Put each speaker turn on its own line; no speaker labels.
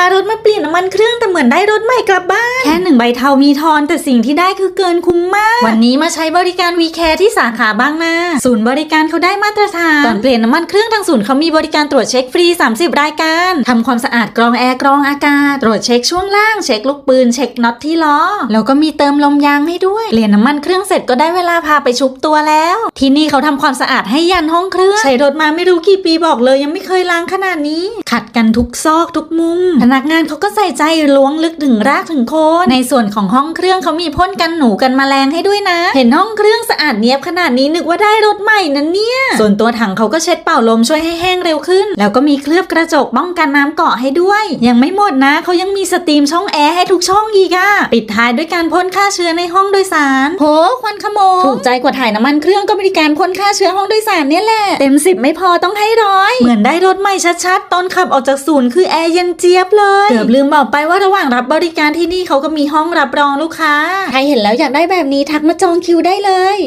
ารถมาเปลี่ยนน้ำมันเครื่องแต่เหมือนได้รถใหม่กลับบ้าน ค่หนึ่งใบเทามีทอนแต่สิ่งที่ได้คือเกินคุ้มมาก วันนี้มาใช้บริการวีแคร์ที่สาขาบางนาศูนย์บริการเขาได้มาตรฐานก่อนเปลี่ยนน้ำมันเครื่องทางศูนย์เขามีบริการตรวจเช็คฟรี 30 รายการทำความสะอาดกรองแอร์กรองอากาศตรวจเช็คช่วงล่างเช็คลูกปืนเช็คน็อตที่ล้อแล้วก็มีเติมลมยางให้ด้วยเปลี่ยนน้ำมันเครื่องเสร็จก็ได้เวลาพาไปชุบตัวแล้ว ที่นี่เขาทำความสะอาดให้ยันห้องเครื่องใช้รถมาไม่รู้กี่ปีบอกเลย ยังไม่เคยล้างขนาดนี้ ขัดกันทุกซอกทุกมุม พนักงานเขาก็ใส่ใจล้วงลึกถึงรากถึงโคนในส่วนของห้องเครื่องเขามีพ่นกันหนูกันแมลงให้ด้วยนะ เห็นห้องเครื่องสะอาดเนียบขนาดนี้นึกว่าได้รถใหม่นะเนี่ย ส่วนตัวถังเขาก็เช็ดเป่าลมช่วยให้แห้งเร็วขึ้น แล้วก็มีเคลือบกระจกป้องกันน้ำเกาะให้ด้วย ยังไม่หมดนะเขายังมีสตรีมช่องแอร์ให้ทุกช่องอีกอะปิดท้ายด้วยการพ่นฆ่าเชื้อในห้องโดยสารโหควันขโมงถูกใจกว่าถ่ายน้ำมันเครื่องก็บริการพ่นฆ่าเชื้อห้องโดยสารเนี่ยแหละ เต็มสิบไม่พอต้องให้ร้อยเหมือนได้รถใหม่ชัดๆตอนขับออกจากศูนย์คือแอร์เย็นเจี๊ยบเลยเกือบลืมบอกไปว่าระหว่างรับบริการที่นี่เขาก็มีห้องรับรองลูกค้า ใครเห็นแล้วอยากได้แบบนี้ทักมาจองคิวได้เลย